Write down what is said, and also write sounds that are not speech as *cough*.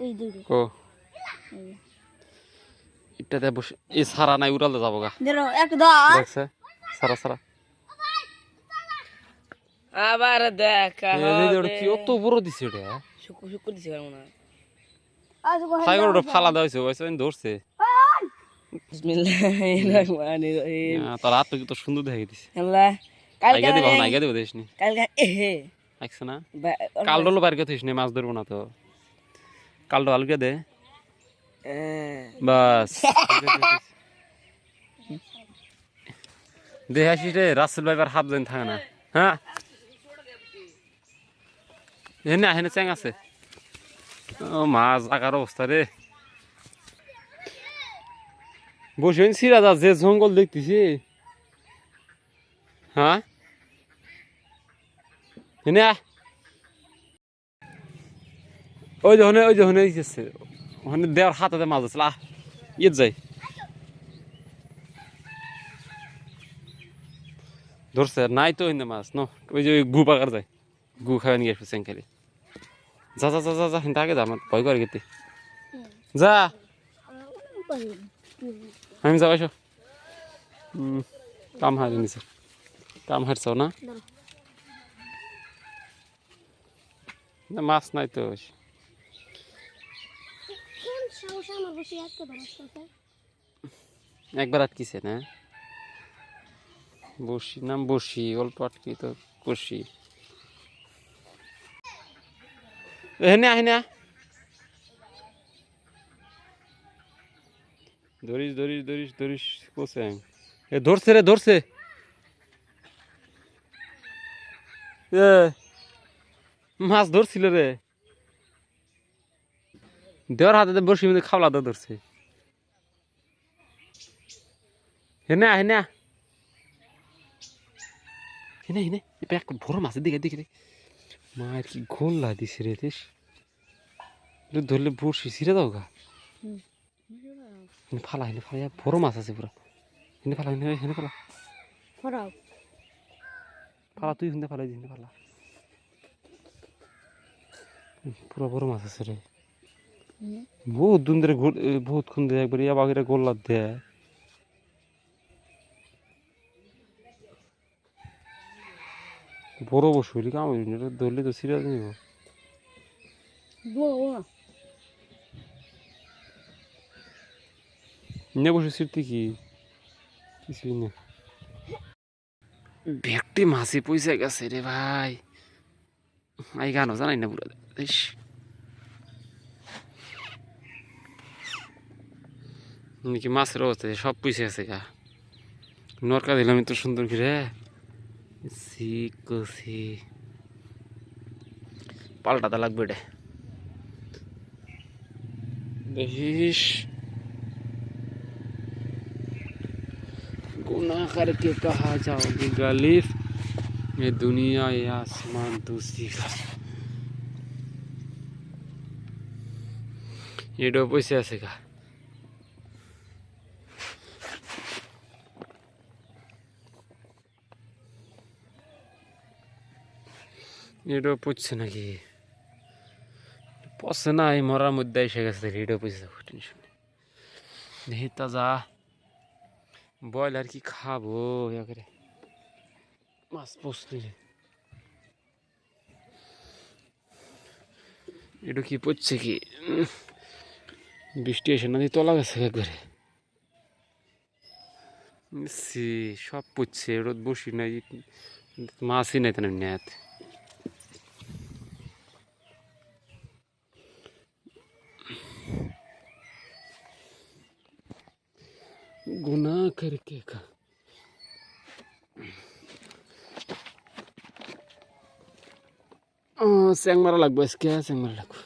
ওই দূরে ও এটাতে বসে এ সারা নাই উড়ালে যাব গা। ধরো একটা ধর। দেখছে? সারা সারা। আবার দেখা এ, এই যে ওটা কি অত বড় দিছে ওটা শুকু শুকু দিছে মনে হয়। সাইকেল ওটা ফালা দেওয়া হয়েছে ওইসে ধরছে। তোর হাত তো সুন্দর দেখে দিছে আল্লাহ কালকে দিব না আইগা দিব দেশ নি। কালকে এহে। আইছে না? বা- কাল ডলো বাইর নি মাছ ধরবো না তো। কাল আলকে দে? বাস। *laughs* দেহ আসিস রে রাসেল ভাইবার হাত যেন থাকে না। হ্যাঁ? হেনে হেনে চ্যাং আছে। ও মাছ আকার অবস্থা রে। বসে সিরা যে জঙ্গল দেখতেছি। হ্যাঁ? হেনে। ওই যে হনে ওই যে হনে দিতেছে ওখানে দেওয়ার হাতাতে মাছ আছে আহ ইয়ে যাই। ধরছে নাই তো হিন্দে মাছ ন? ওই যে গু পাকার যায়। গু খাওয়া নিয়ে আসবে চেঙ্কালি যা যা যা যা যা হিন্দে আগে যা আমার ভয় করে গেতে। যা। আমি যাবাইছ কাম হারি নিছে। কাম হারছ না? না, মাছ নাই তো। একবার আটকিছে না? বসি, নাম বসি, অল্প আটকি তো কষি হেনে হেনে ধরিস ধরিস ধরিস ধরিস কোসে এ, ধরছে রে, ধরছে। এ, মাছ ধরছিল রে। দেওয়ার হাতে বসি মধ্যে খাওলা তো ধরছে। হেনে হেনে। হেনে হেনে। এটা এক বড় মাছের দিকে দিকে রে মায়ের কি গোল্লা দিছে রে দেশ। ধরলে বসি ছিঁড়ে দাও গা। ফালা হেনে ফালা বড় মাছ আছে পুরো। হেনে ফালা হেনে হেনে ফালা। ফালা তুই হেনে ফালাই হেনে ফালা। পুরো বড় মাছ আছে রে। বহুত দিন ধরে বহুত ক্ষণ ধরে একবার ইয়া বাগেরা গোল্লা দেয়। বড় বসু হইলে কাম ধরলে তো সিরিয়াস নিব। নে বসে সিরতি কি কিছুই না। ব্যক্তি মাসি পয়সা গেছে রে ভাই। আই গানও জানাই না পুরো ইস। নাকি মাছের অবস্থা সব পয়সা আছে গা নরকা দিলাম তো সুন্দর করে সি কষি পাল্টাতে লাগবে রে দেখিস गुनाह करके कहा जाओगे गलीफ ये दुनिया ये आसमान दूसरी का ये डो पैसे আছে का এডো পুচ্ছে নাকি? পছে না, এই মরার মধ্যে এসে গেছে রেডিও পুষে টেনশন দেখি তাজা ব্রয়লার কি খাব একেবারে মাছ পচলি এটা কি পড়ছে কি? বৃষ্টি এসে নদী তলা গেছে একবারে। সব পড়ছে রোদ বসি নাই, মাছই নাই তেন নেট। गुनाह करके का ও স্যাং মারা লাগবে আজকে স্যাং মারা লাগবে